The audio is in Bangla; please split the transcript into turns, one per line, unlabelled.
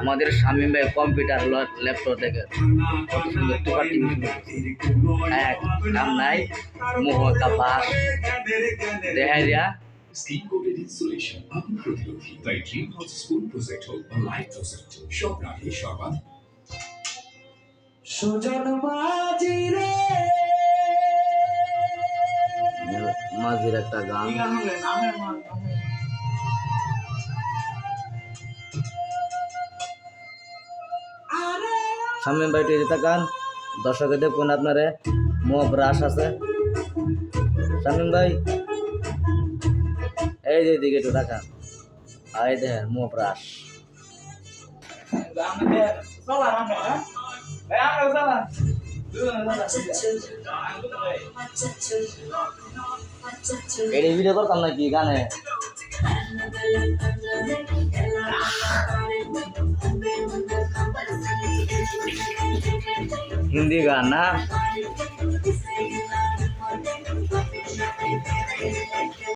আমাদের স্বামী ভাই কম্পিউটার ল্যাপটপ থেকে কত সুন্দর টিভি এক নাম নাই মোহ বাস দেখাই দিয়া।
স্কিন কোটেড ইনসুলেশন আগুন প্রতিরোধী। তাই ড্রিম হাউস স্কুল প্রজেক্ট হোক বা লাইট প্রজেক্ট হোক সব রাখে সর্বাদ
সুজন মাঝি রে।
মাঝির একটা গান।
কি গান হবে নামের মান আরে
স্বামী ভাই টিভিতে গান দর্শকে দেখুন আপনারে মোহ ব্রাশ আছে। স্বামী ভাই, এই যে দিকে একটু টাকা এই দেখেন মোহ ব্রাশ ভিডিও করতাম নাকি গানে? హిందీ గానా